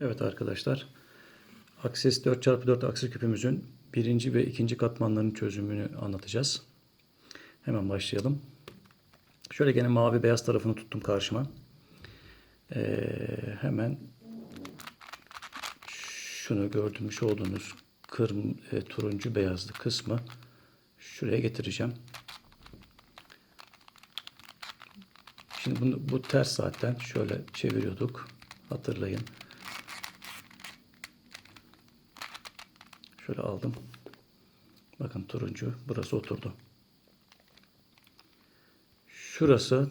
Evet arkadaşlar. Akses 4x4 aksis küpümüzün birinci ve ikinci katmanlarının çözümünü anlatacağız. Hemen başlayalım. Şöyle gene mavi beyaz tarafını tuttum karşıma. Ee, hemen şunu gördüğümüz olduğunuz kırm, e, turuncu beyazlı kısmı şuraya getireceğim. Şimdi bunu, bu ters zaten şöyle çeviriyorduk. Hatırlayın. Şöyle aldım. Bakın turuncu. Burası oturdu. Şurası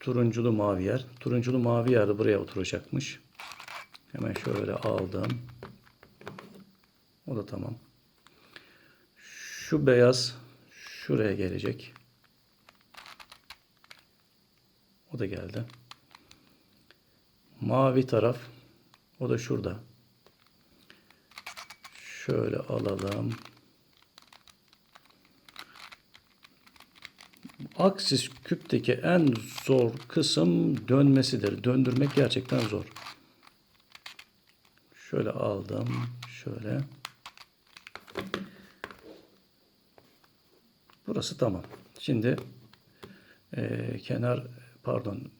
turunculu mavi yer. Turunculu mavi yer de buraya oturacakmış. Hemen şöyle aldım. O da tamam. Şu beyaz şuraya gelecek. O da geldi. Mavi taraf o da şurada. Şöyle alalım. Aksis küpteki en zor kısım dönmesidir. Döndürmek gerçekten zor. Şöyle aldım. Şöyle. Burası tamam. Şimdi e, kenar pardon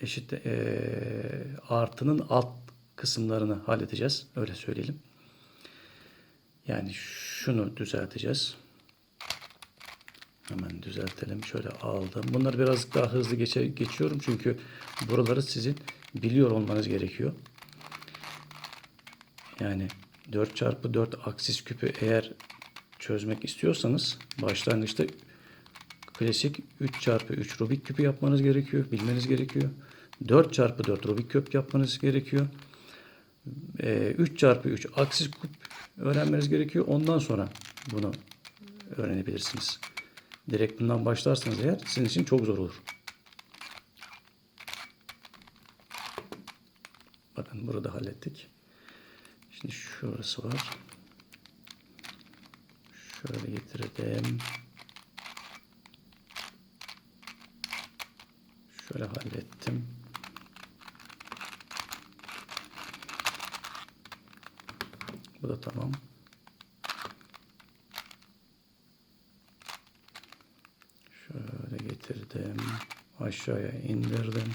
eşit e, artının alt kısımlarını halledeceğiz. Öyle söyleyelim. Yani şunu düzelteceğiz. Hemen düzeltelim. Şöyle aldım. Bunları biraz daha hızlı geçe, geçiyorum. Çünkü buraları sizin biliyor olmanız gerekiyor. Yani 4x4 aksis küpü eğer çözmek istiyorsanız başlangıçta klasik 3x3 Rubik küpü yapmanız gerekiyor. Bilmeniz gerekiyor. 4x4 Rubik küp yapmanız gerekiyor. 3x3 Ee, aksis küp öğrenmeniz gerekiyor. Ondan sonra bunu öğrenebilirsiniz. Direkt bundan başlarsanız eğer sizin için çok zor olur. Bakın burada hallettik. Şimdi şurası var. Şöyle getirdim. Şöyle hallettim. Bu da tamam. Şöyle getirdim. Aşağıya indirdim.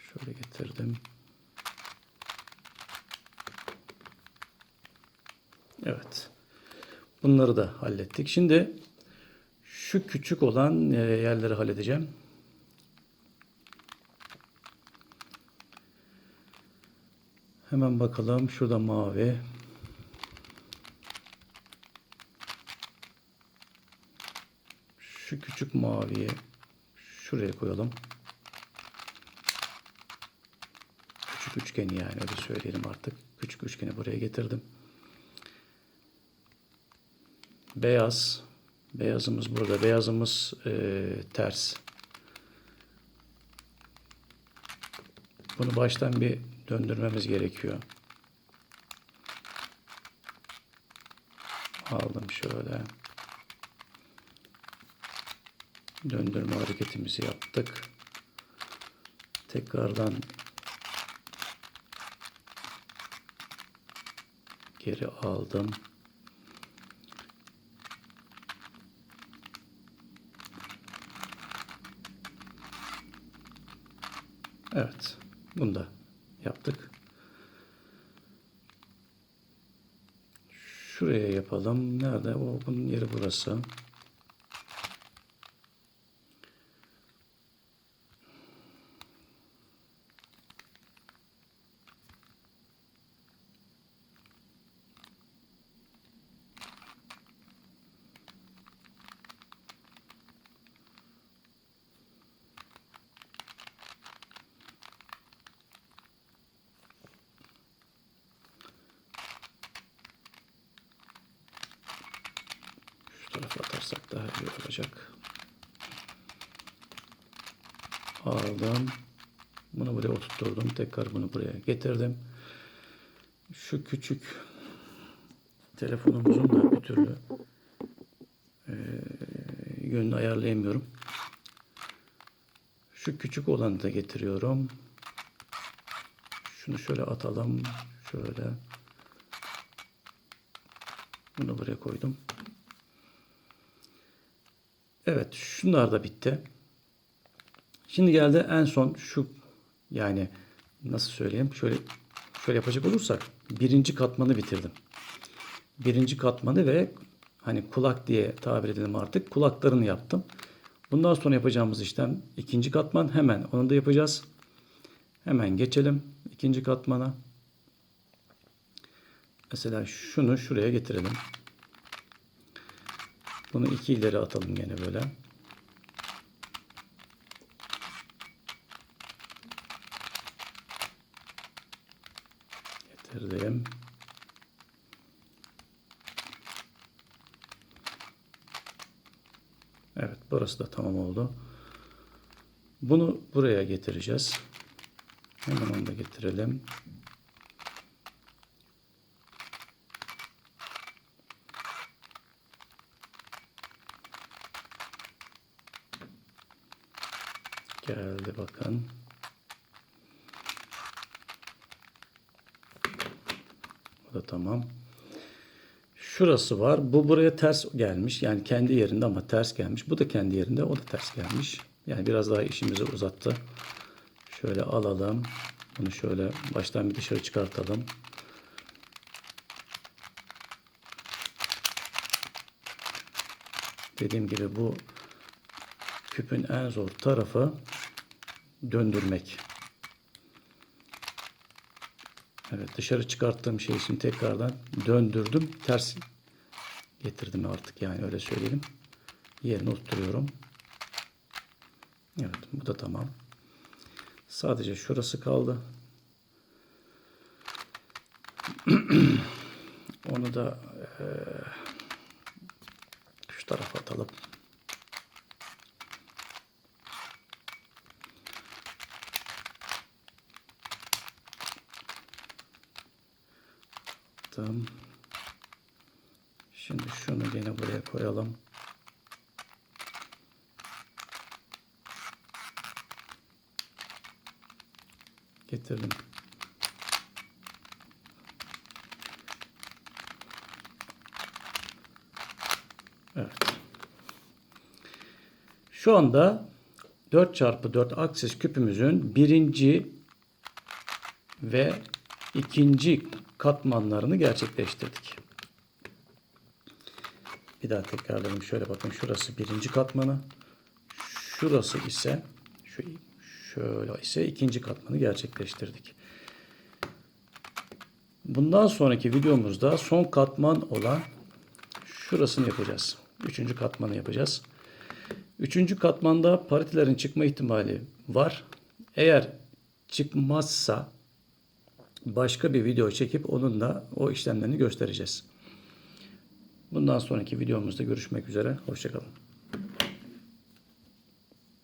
Şöyle getirdim. Evet. Bunları da hallettik. Şimdi şu küçük olan e, yerleri halledeceğim. Hemen bakalım. Şurada mavi. Şu küçük maviyi şuraya koyalım. Küçük üçgeni yani öyle söyleyelim artık. Küçük üçgeni buraya getirdim. Beyaz. Beyazımız burada. Beyazımız e, ters. Bunu baştan bir döndürmemiz gerekiyor. Aldım şöyle. Döndürme hareketimizi yaptık. Tekrardan geri aldım. Evet. Bunu da yaptık. Şuraya yapalım. Nerede? O bunun yeri burası. Şu tarafa atarsak daha. Aldım. Bunu buraya oturtturdum. Tekrar bunu buraya getirdim. Şu küçük telefonumuzun da bir türlü e, yönünü ayarlayamıyorum. Şu küçük olanı da getiriyorum. Şunu şöyle atalım. Şöyle. Bunu buraya koydum. Evet, şunlar da bitti. Şimdi geldi en son şu yani nasıl söyleyeyim? Şöyle şöyle yapacak olursak birinci katmanı bitirdim. Birinci katmanı ve hani kulak diye tabir edelim artık kulaklarını yaptım. Bundan sonra yapacağımız işlem ikinci katman hemen onu da yapacağız. Hemen geçelim ikinci katmana. Mesela şunu şuraya getirelim. Bunu iki ileri atalım gene böyle. Getirdim. Evet burası da tamam oldu. Bunu buraya getireceğiz. Hemen onu da getirelim. Geldi bakın. Bu da tamam. Şurası var. Bu buraya ters gelmiş. Yani kendi yerinde ama ters gelmiş. Bu da kendi yerinde. O da ters gelmiş. Yani biraz daha işimizi uzattı. Şöyle alalım. Bunu şöyle baştan bir dışarı çıkartalım. Dediğim gibi bu küpün en zor tarafı döndürmek. Evet dışarı çıkarttığım şeyi şimdi tekrardan döndürdüm. Ters getirdim artık yani öyle söyleyelim. Yerine oturuyorum. Evet bu da tamam. Sadece şurası kaldı. Onu da eee, şu tarafa atalım. Attım. Şimdi şunu yine buraya koyalım. Getirdim. Evet. Şu anda 4x4 aksis küpümüzün birinci ve ikinci katmanlarını gerçekleştirdik. Bir daha tekrarlayayım. Şöyle bakın şurası birinci katmanı. Şurası ise şu şöyle ise ikinci katmanı gerçekleştirdik. Bundan sonraki videomuzda son katman olan şurasını yapacağız. Üçüncü katmanı yapacağız. Üçüncü katmanda paritilerin çıkma ihtimali var. Eğer çıkmazsa başka bir video çekip onunla o işlemlerini göstereceğiz. Bundan sonraki videomuzda görüşmek üzere. Hoşçakalın.